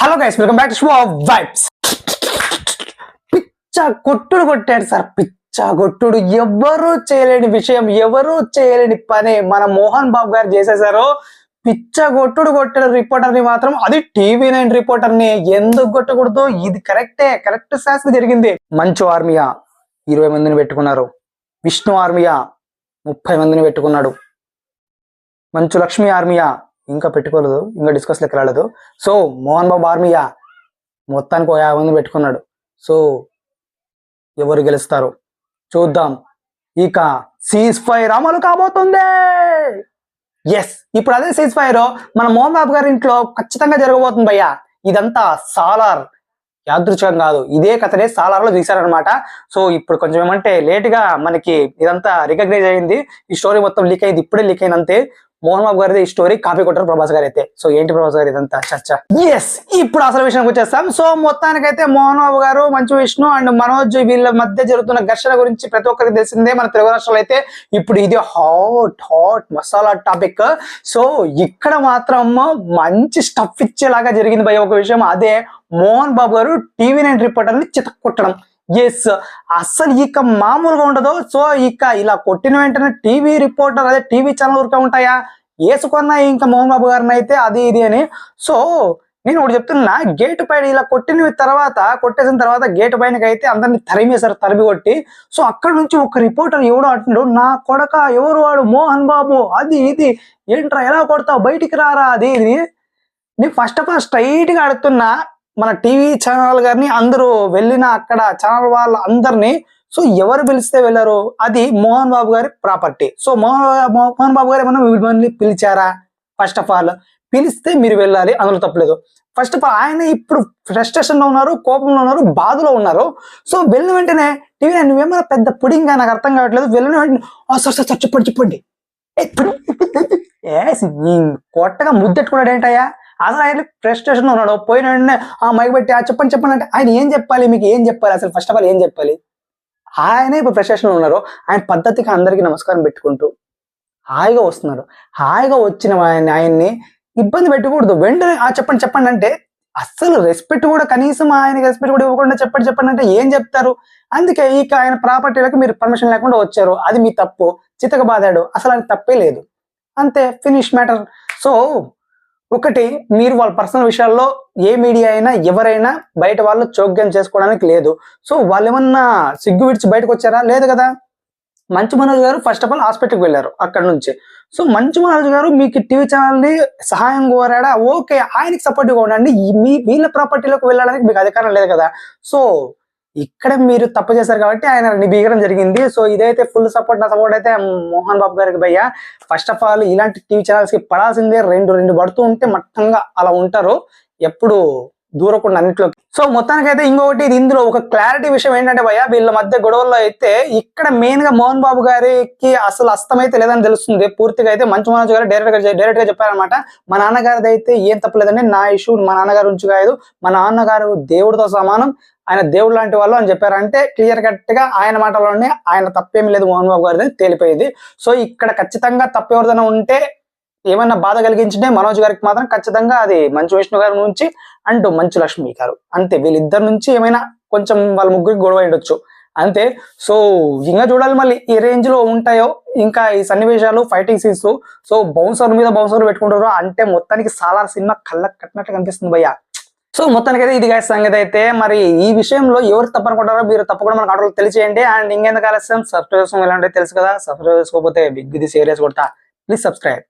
Hello guys welcome back to show vibes పిచ్చ కొట్టుడు కొట్టాడు సార్ పిచ్చ కొట్టుడు. ఎవరు చేయలేని విషయం ఎవరు చేయలేని పని మన మోహన్ బాబు గారు చేసేసారు పిచ్చ కొట్టుడు కొట్టాడు రిపోర్టర్ని మాత్రం అది టీవీ నైన్ రిపోర్టర్ని ఎందుకు కొట్టకూడదు? ఇది కరెక్టే కరెక్ట్ శాస్త్ర జరిగింది. మంచు ఆర్మియా ఇరవై మందిని పెట్టుకున్నారు. విష్ణు ఆర్మియా ముప్పై మందిని పెట్టుకున్నాడు. మంచు లక్ష్మి ఆర్మియా ఇంకా పెట్టుకోలేదు ఇంకా డిస్కస్ లెక్క రాలేదు. సో మోహన్ బాబు ఆర్మీయా మొత్తానికి ఓ యాభై మంది పెట్టుకున్నాడు. సో ఎవరు గెలుస్తారు? చూద్దాం. ఇక సీజ్ ఫైర్ అమలు కాబోతుంది. ఎస్ ఇప్పుడు అదే సీజ్ ఫైర్ మన మోహన్ బాబు గారి ఇంట్లో ఖచ్చితంగా జరగబోతుంది భయ్యా. ఇదంతా సాలార్ యాదృచ్ఛికం కాదు. ఇదే కథనే సాలార్లో తీశారనమాట సో ఇప్పుడు కొంచెం ఏమంటే లేట్గా మనకి ఇదంతా రికగ్నైజ్ అయింది. ఈ స్టోరీ మొత్తం లీక్ అయింది ఇప్పుడే లీక్ అయినంతే. మోహన్ బాబు గారిది ఈ స్టోరీ కాపీ కొట్టారు ప్రభాస్ గారు అయితే సో ఏంటి ప్రభాస్ గారు ఇదంతా? చర్చ ఎస్ ఇప్పుడు అసలు విషయానికి వచ్చేస్తాం. సో మొత్తానికైతే మోహన్ బాబు గారు మంచు విష్ణు అండ్ మనోజ్ వీళ్ళ మధ్య జరుగుతున్న ఘర్షణ గురించి ప్రతి ఒక్కరికి తెలిసిందే. మన తెలుగు రాష్ట్రాలు అయితే ఇప్పుడు ఇది hot hot masala topic so ఇక్కడ మాత్రం మంచి స్టఫ్ ఇచ్చేలాగా జరిగింది భయ ఒక విషయం. అదే మోహన్ బాబు గారు టీవీ నైన్ రిపోర్టర్ని కొట్టడం ఎస్ అస్సలు ఇక మామూలుగా ఉండదు. సో ఇక ఇలా కొట్టిన వెంటనే టీవీ రిపోర్టర్ అదే టీవీ ఛానల్ ఊరికే ఉంటాయా? వేసుకున్నా ఇంకా మోహన్ బాబు గారిని అయితే అది ఇది అని. సో నేను ఒకటి చెప్తున్నా గేట్ పైన ఇలా కొట్టిన తర్వాత కొట్టేసిన తర్వాత గేట్ పైనకైతే అందరిని తరిమేశారు తరిమి కొట్టి సో అక్కడ నుంచి ఒక రిపోర్టర్ ఎవడో అంటున్నాడు నా కొడక ఎవరు వాడు? మోహన్ బాబు. అది ఇది. ఏంట్రా ఎలా కొడతావు? బయటికి రారా? అది ఇది. నేను ఫస్ట్ ఆఫ్ ఆల్ స్ట్రైట్గా అడుగుతున్నా మన టీవీ ఛానల్ గారిని అందరూ వెళ్ళిన అక్కడ ఛానల్ వాళ్ళ అందరినీ సో ఎవరు పిలిస్తే వెళ్ళారు? అది మోహన్ బాబు గారి ప్రాపర్టీ. సో మోహన్ మోహన్ బాబు గారు ఏమన్నా మిమ్మల్ని పిలిచారా? ఫస్ట్ ఆఫ్ ఆల్ పిలిస్తే మీరు వెళ్ళాలి అందులో తప్పలేదు. ఫస్ట్ ఆఫ్ ఆల్ ఆయన ఇప్పుడు ఫ్రస్ట్రేషన్లో ఉన్నారు కోపంలో ఉన్నారు బాధలో ఉన్నారు. సో వెళ్ళిన వెంటనే టీవీ నువ్వేమన్నా పెద్ద పుడింగ్ నాకు అర్థం కావట్లేదు. వెళ్ళిన వెంటనే సార్ సార్ సార్, చెప్పండి చెప్పండి. కొట్టగా ముద్దెట్టుకున్నాడు ఏంటయ్యా అసలు ఆయన ఫ్రస్ట్రేషన్ ఉన్నాడు. పోయిన వెంటనే ఆ మైక్ పెట్టి ఆ చెప్పండి చెప్పండి అంటే ఆయన ఏం చెప్పాలి? మీకు ఏం చెప్పాలి? అసలు ఫస్ట్ ఆఫ్ ఆల్ ఏం చెప్పాలి? ఆయనే ఇప్పుడు ఫ్రస్ట్రేషన్ ఉన్నారు. ఆయన పద్ధతిగా అందరికీ నమస్కారం పెట్టుకుంటూ హాయిగా వస్తున్నారు. హాయిగా వచ్చిన ఆయన ఆయన్ని ఇబ్బంది పెట్టకూడదు. వెంటనే ఆ చెప్పండి చెప్పండి అంటే అస్సలు రెస్పెక్ట్ కూడా కనీసం ఆయనకి రెస్పెక్ట్ కూడా ఇవ్వకుండా చెప్పండి చెప్పండి అంటే ఏం చెప్తారు? అందుకే ఇక ఆయన ప్రాపర్టీలకు మీరు పర్మిషన్ లేకుండా వచ్చారు. అది మీ తప్పు. చితక బాధాడు అసలు ఆయన తప్పే లేదు. అంతే. ఫినిష్ మ్యాటర్ సో ఒకటి మీరు వాళ్ళ పర్సనల్ విషయాల్లో ఏ మీడియా అయినా ఎవరైనా బయట వాళ్ళు చోక్యం చేసుకోవడానికి లేదు. సో వాళ్ళు ఏమన్నా సిగ్గు విడిచి బయటకు వచ్చారా? లేదు కదా? మంచు మనోజ్ గారు ఫస్ట్ ఆఫ్ ఆల్ హాస్పిటల్కి వెళ్ళారు అక్కడ నుంచి. సో మంచు మనోజ్ గారు మీకు టీవీ ఛానల్ని సహాయం కోరాడా? ఓకే ఆయనకి సపోర్ట్గా ఉండండి. మీ వీళ్ళ ప్రాపర్టీలోకి వెళ్ళడానికి మీకు అధికారం లేదు కదా? సో ఇక్కడ మీరు తప్పు చేశారు కాబట్టి ఆయన నిబీగడం జరిగింది. సో ఇదైతే ఫుల్ సపోర్ట్ నా సపోర్ట్ అయితే మోహన్ బాబు గారికి భయ్య. ఫస్ట్ ఆఫ్ ఆల్ ఇలాంటి టీవీ ఛానల్స్కి పడాల్సిందే రెండు రెండు పడుతూ ఉంటే మట్టంగా అలా ఉంటారు. ఎప్పుడు దూరకుండా అన్నిట్లోకి సో మొత్తానికి అయితే ఇంకొకటి ఇది ఇందులో ఒక క్లారిటీ విషయం ఏంటంటే భయ్య వీళ్ళ మధ్య గొడవల్లో అయితే ఇక్కడ మెయిన్గా మోహన్ బాబు గారికి అసలు అస్తం అయితే లేదని తెలుస్తుంది. పూర్తిగా అయితే మంచు మనోజ్ గారు డైరెక్ట్గా డైరెక్ట్గా చెప్పారనమాట మా నాన్నగారిది అయితే ఏం తప్పలేదండి నా ఇష్యూ మా నాన్నగారు నుంచి కాదు మా నాన్నగారు దేవుడితో సమానం ఆయన దేవుడు లాంటి వాళ్ళు అని చెప్పారంటే క్లియర్ కట్గా ఆయన మాటలోనే ఆయన తప్పేం లేదు మోహన్ బాబు గారిది తేలిపోయింది. సో ఇక్కడ ఖచ్చితంగా తప్పెవరిదైనా ఉంటే ఏమైనా బాధ కలిగించింటే మనోజ్ గారికి మాత్రం ఖచ్చితంగా అది మంచు విష్ణు గారి నుంచి అండ్ మంచు లక్ష్మి గారు. అంతే వీళ్ళిద్దరి నుంచి ఏమైనా కొంచెం వాళ్ళ ముగ్గురికి గొడవ ఉండొచ్చు అంతే సో ఇంకా చూడాలి మళ్ళీ ఏ రేంజ్లో ఉంటాయో ఇంకా ఈ సన్నివేశాలు ఫైటింగ్ సీన్స్ సో బౌన్సర్ మీద బౌన్సర్ పెట్టుకుంటారు అంటే మొత్తానికి సాలార్ సినిమా కళ్ళకు కట్టినట్టు కనిపిస్తుంది భయ్యా. సో మొత్తానికి అయితే ఇది గాయ సంగతి అయితే. మరి ఈ విషయంలో ఎవరు తప్పనుకుంటారో మీరు తప్పకుండా మనకు ఆటలు తెలియజేయండి అండ్ ఇంకెందుకు ఆలస్యం? సబ్స్క్రైబ్ చేసుకోవాలంటే తెలుసు కదా. సబ్స్క్రైబ్ చేసుకోకపోతే బిగ్ ఇది సీరియస్ కొడతా. Please subscribe